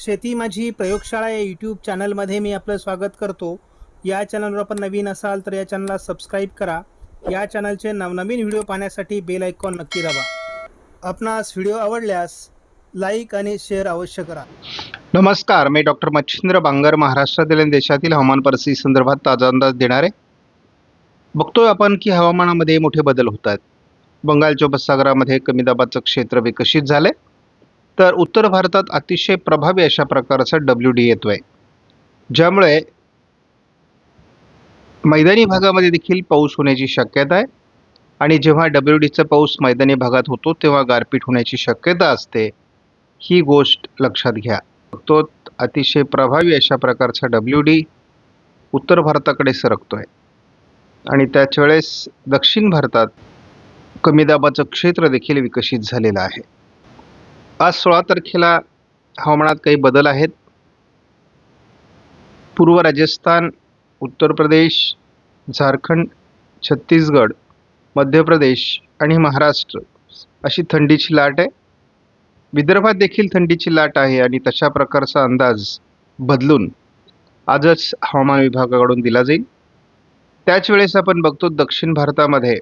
शेती माझी प्रयोगशाळा या यूट्यूब चॅनलमध्ये मी आपलं स्वागत करतो. या चॅनलवर आपण नवीन असाल तर या चॅनलला सबस्क्राईब करा. या चॅनलचे नवनवीन व्हिडिओ पाहण्यासाठी बेल आयकॉन नक्की दाबा. आपणास व्हिडिओ आवडल्यास लाईक आणि शेअर अवश्य करा. नमस्कार मी डॉक्टर मच्छिंद्र बांगर महाराष्ट्रातील आणि देशातील हवामान परिस्थिती संदर्भात ताजा अंदाज देणार. आहे बघतोय आपण की हवामानामध्ये मोठे बदल होत आहेत. बंगालच्या उपसागरामध्ये कमी दाबाचं क्षेत्र विकसित झालं आहे तर उत्तर भारतात अतिशय प्रभावी अशा प्रकारचा डब्ल्यू डी येतोय. ज्यामुळे मैदानी भागामध्ये देखील पाऊस होण्याची शक्यता आहे. आणि जेव्हा डब्ल्यू डीचा पाऊस मैदानी भागात होतो तेव्हा गारपीट होण्याची शक्यता असते. ही गोष्ट लक्षात घ्या. तो अतिशय प्रभावी अशा प्रकारचा डब्ल्यू डी उत्तर भारताकडे सरकतोय. आणि त्याच वेळेस दक्षिण भारतात कमी दाबाचं क्षेत्र देखील विकसित झालेलं आहे. आज सोळा तारखेला हवामानात काही बदल आहेत. पूर्व राजस्थान उत्तर प्रदेश झारखंड छत्तीसगड मध्य प्रदेश आणि महाराष्ट्र अशी थंडीची लाट आहे. विदर्भात देखील थंडीची लाट आहे आणि तशा प्रकारचा अंदाज बदलून आजच हवामान विभागाकडून दिला जाईल. त्याच वेळेस आपण बघतो दक्षिण भारतामध्ये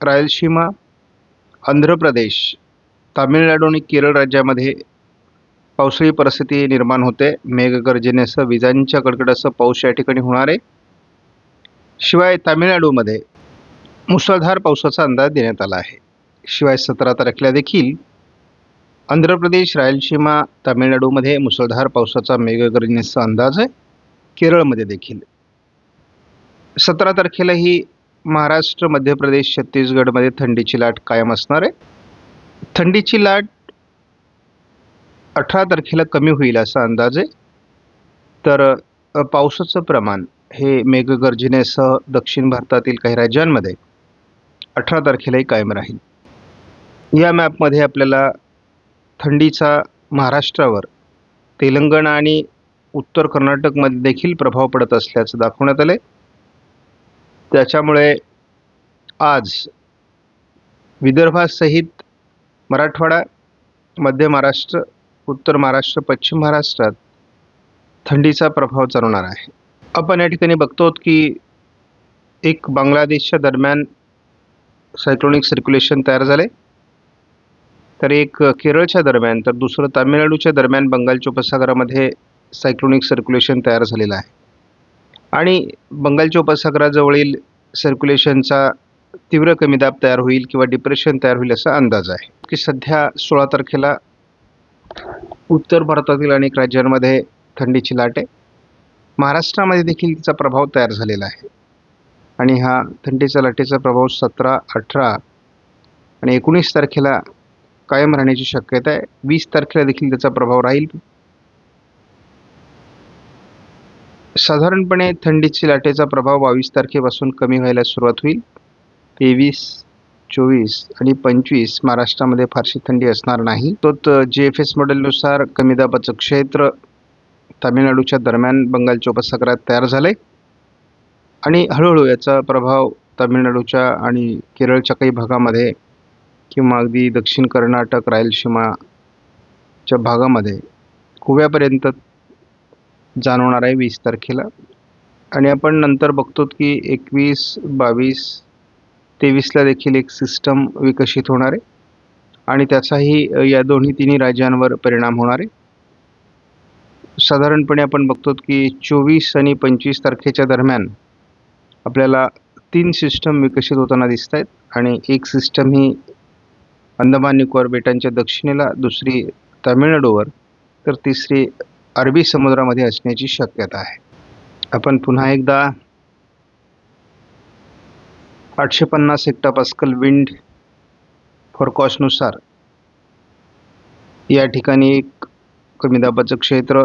रायलसीमा आंध्र प्रदेश तामिळनाडू आणि केरळ राज्यामध्ये पावसाळी परिस्थिती निर्माण होते. मेघगर्जनेसह विजांच्या कडकडासह पाऊस या ठिकाणी होणार आहे. शिवाय तामिळनाडूमध्ये मुसळधार पावसाचा अंदाज देण्यात आला आहे. शिवाय सतरा तारखेला देखील आंध्र प्रदेश रायलसीमा तामिळनाडूमध्ये मुसळधार पावसाचा मेघगर्जनेचा अंदाज आहे. केरळमध्ये देखील. सतरा तारखेलाही महाराष्ट्र मध्य प्रदेश छत्तीसगडमध्ये थंडीची लाट कायम असणार आहे. थंडीची लाट अठरा तारखेला कमी होईल असा अंदाज. आहे तर पावसाचं प्रमाण हे मेघगर्जनेसह दक्षिण भारतातील काही राज्यांमध्ये अठरा तारखेलाही कायम राहील. या मॅपमध्ये आपल्याला थंडीचा महाराष्ट्रावर तेलंगणा आणि उत्तर कर्नाटकमध्ये देखील प्रभाव पडत असल्याचं दाखवण्यात आलं आहे त्याच्यामुळे आज विदर्भासहित मराठवाडा मध्य महाराष्ट्र उत्तर महाराष्ट्र पश्चिम महाराष्ट्रात थंडीचा प्रभाव जाणवणार आहे. आपण या ठिकाणी बघतो की एक बांगलादेशच्या दरम्यान सायक्लोनिक सर्क्युलेशन तयार झाले तर एक केरळच्या दरम्यान तर दुसरं तामिळनाडूच्या दरम्यान बंगालच्या उपसागरामध्ये सायक्लोनिक सर्क्युलेशन तयार झालेलं आहे. आणि बंगालच्या उपसागराजवळील सर्क्युलेशनचा तीव्र कमी दाब तयार होईल किंवा डिप्रेशन तयार होईल असा अंदाज आहे. की सध्या सोळा तारखेला उत्तर भारतातील अनेक राज्यांमध्ये थंडीची लाट आहे. महाराष्ट्रामध्ये देखील तिचा प्रभाव तयार झालेला आहे. आणि हा थंडीच्या लाटेचा प्रभाव सतरा अठरा आणि एकोणीस तारखेला कायम राहण्याची शक्यता आहे. वीस तारखेला देखील त्याचा प्रभाव राहील. साधारणपणे थंडीची लाटेचा प्रभाव बावीस तारखेपासून कमी व्हायला सुरुवात होईल. तेवीस चोवीस आणि पंचवीस महाराष्ट्रामध्ये फारशी थंडी असणार नाही. तो जी एफ एस मॉडेलनुसार कमी दाबाचं क्षेत्र तामिळनाडूच्या दरम्यान बंगालच्या उपसागरात तयार झालंय. आणि हळूहळू याचा प्रभाव तामिळनाडूच्या आणि केरळच्या काही भागामध्ये किंवा अगदी दक्षिण कर्नाटक रायलसीमाच्या भागामध्ये गोव्यापर्यंत जाणवणार आहे वीस तारखेला. आणि आपण नंतर बघतो की एकवीस बावीस तेवीसला देखील एक सिस्टम विकसित होणार आहे. आणि त्याचाही या दोन्ही तिन्ही राज्यांवर परिणाम होणार आहे. साधारणपणे आपण बघतो की चोवीस आणि पंचवीस तारखेच्या दरम्यान आपल्याला तीन सिस्टम विकसित होताना दिसत आहेत आणि एक सिस्टम ही अंदमान निकोबार बेटांच्या दक्षिणेला दुसरी तामिळनाडूवर तर तिसरी अरबी समुद्रामध्ये असण्याची शक्यता आहे. आपण पुन्हा एकदा आठशे पन्नास हेक्टापास्कल विंड फोरकॉस्टनुसार या ठिकाणी एक कमी दाबाचं क्षेत्र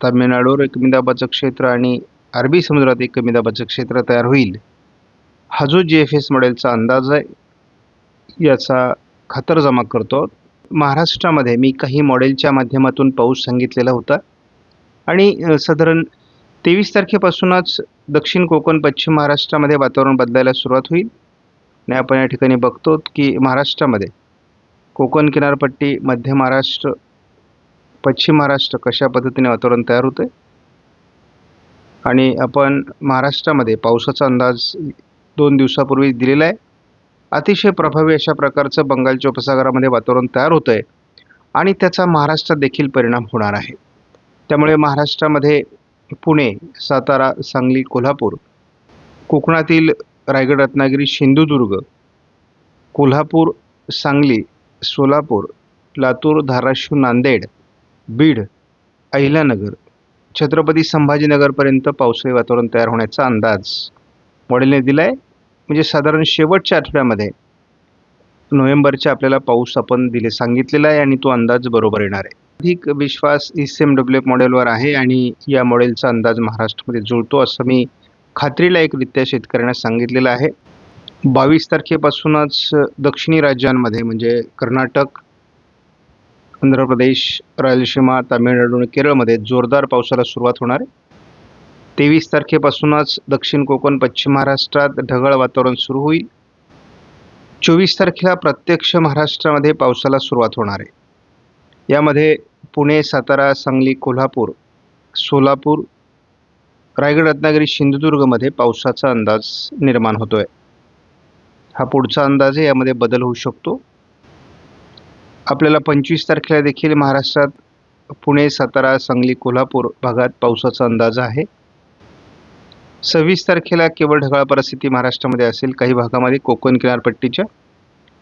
तामिळनाडूवर एक कमी दाबाचं क्षेत्र आणि अरबी समुद्रात एक कमी दाबाचं क्षेत्र तयार होईल. हा जो जी एफ एस मॉडेलचा अंदाज आहे याचा खातरजमा करतो. महाराष्ट्रामध्ये मी काही मॉडेलच्या माध्यमातून पाऊस सांगितलेला होता आणि साधारण तेवीस तारखेपासूनच दक्षिण कोकण पश्चिम महाराष्ट्रामध्ये वातावरण बदलायला सुरुवात होईल. आणि आपण या ठिकाणी बघतो की महाराष्ट्रामध्ये कोकण किनारपट्टी मध्य महाराष्ट्र पश्चिम महाराष्ट्र कशा पद्धतीने वातावरण तयार होते आणि आपण महाराष्ट्रामध्ये पावसाचा अंदाज दोन दिवसापूर्वी दिलेला आहे. अतिशय प्रभावी अशा प्रकारचं बंगालच्या उपसागरामध्ये वातावरण तयार होतं आहे आणि त्याचा महाराष्ट्रात देखील परिणाम होणार आहे. त्यामुळे महाराष्ट्रामध्ये पुणे सातारा सांगली कोल्हापूर. कोकणातील रायगड रत्नागिरी सिंधुदुर्ग. कोल्हापूर सांगली सोलापूर लातूर धाराशिव नांदेड बीड अहिल्यानगर. छत्रपती संभाजीनगरपर्यंत पावसाळी वातावरण तयार होण्याचा अंदाज मॉडेलने दिला आहे म्हणजे साधारण शेवटच्या आठवड्यामध्ये नोव्हेंबरच्या आपल्याला पाऊस आपण दिले सांगितलेला आहे आणि तो अंदाज बरोबर येणार आहे. अधिक विश्वास ई एम डब्ल्यू मॉडेलवर आहे आणि या मॉडेलचा अंदाज महाराष्ट्रामध्ये जुळतो असं मी खात्रीलायकरित्या शेतकऱ्यांना सांगितलेलं आहे. बावीस तारखेपासूनच दक्षिणी राज्यांमध्ये म्हणजे कर्नाटक आंध्र प्रदेश रायलसीमा तामिळनाडू आणि केरळमध्ये जोरदार पावसाला सुरुवात होणार आहे. तेवीस तारखेपासूनच दक्षिण कोकण पश्चिम महाराष्ट्रात ढगाळ वातावरण सुरू होईल. चोवीस तारखेला प्रत्यक्ष महाराष्ट्रामध्ये पावसाला सुरुवात होणार आहे. यामध्ये पुणे सातारा सांगली कोल्हापूर सोलापूर रायगड रत्नागिरी सिंधुदुर्गमध्ये पावसाचा अंदाज निर्माण होतो आहे हा पुढचा अंदाज आहे यामध्ये बदल होऊ शकतो. आपल्याला पंचवीस तारखेला देखील महाराष्ट्रात पुणे सातारा सांगली कोल्हापूर भागात पावसाचा अंदाज आहे. सव्वीस तारखेला केवळ ढगाळ परिस्थिती महाराष्ट्रामध्ये असेल काही भागामध्ये कोकण किनारपट्टीच्या.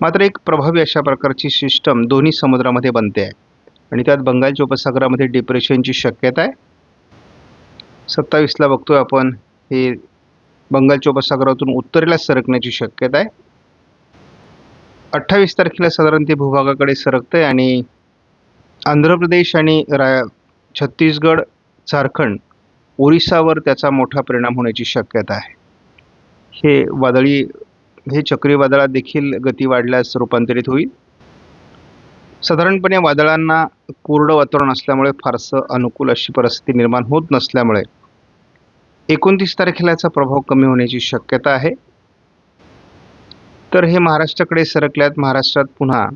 मात्र एक प्रभावी अशा प्रकारची सिस्टम दोन्ही समुद्रामध्ये बनते आहे. आणि त्यात बंगालच्या उपसागरामध्ये डिप्रेशनची शक्यता आहे. सत्तावीसला बघतोय आपण हे बंगालच्या उपसागरातून उत्तरेला सरकण्याची शक्यता आहे. अठ्ठावीस तारखेला साधारण ते भूभागाकडे सरकतंय आणि आंध्र प्रदेश आणि रा छत्तीसगड झारखंड ओरिसावर त्याचा मोठा परिणाम होण्याची शक्यता आहे. हे वादळी हे चक्रीवादळात देखील गती वाढल्यास रूपांतरित होईल. साधारणपणे वादळांना कोरडं वातावरण असल्यामुळे फारसं अनुकूल अशी परिस्थिती निर्माण होत नसल्यामुळे एकोणतीस तारखेला याचा प्रभाव कमी होण्याची शक्यता आहे. तर हे महाराष्ट्राकडे सरकल्यात महाराष्ट्रात पुन्हा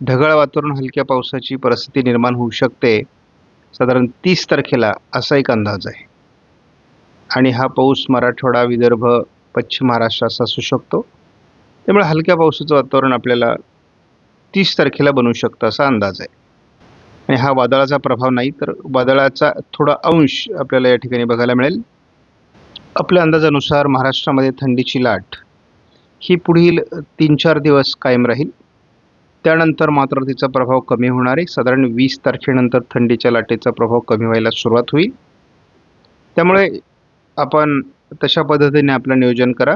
ढगाळ वातावरण हलक्या पावसाची परिस्थिती निर्माण होऊ शकते. साधारण तीस तारखेला असा एक अंदाज आहे. आणि हा पाऊस मराठवाडा विदर्भ पश्चिम महाराष्ट्रात असू शकतो. त्यामुळे हलक्या पावसाचं वातावरण आपल्याला तीस तारखेला बनू शकतं असा अंदाज आहे. आणि हा वादळाचा प्रभाव नाही तर वादळाचा थोडा अंश आपल्याला या ठिकाणी बघायला मिळेल. आपल्या अंदाजानुसार महाराष्ट्रामध्ये थंडीची लाट ही पुढील तीन चार दिवस कायम राहील. त्यानंतर मात्र तिचा प्रभाव कमी होणार आहे. साधारण वीस तारखेनंतर थंडीच्या लाटेचा प्रभाव कमी व्हायला सुरुवात होईल. त्यामुळे आपण तशा पद्धतीने आपलं नियोजन करा.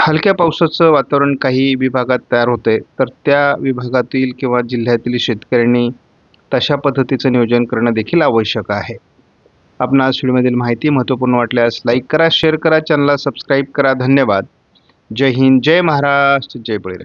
हलक्या पावसाचं वातावरण काही विभागात तयार होते तर त्या विभागातील किंवा जिल्ह्यातील शेतकऱ्यांनी तशा पद्धतीचं नियोजन करणं देखील आवश्यक आहे. आपणास व्हिडिओमधील माहिती महत्त्वपूर्ण वाटल्यास लाईक करा शेअर करा चॅनलला सबस्क्राईब करा. धन्यवाद. जय हिंद जय महाराष्ट्र जय बळीराजा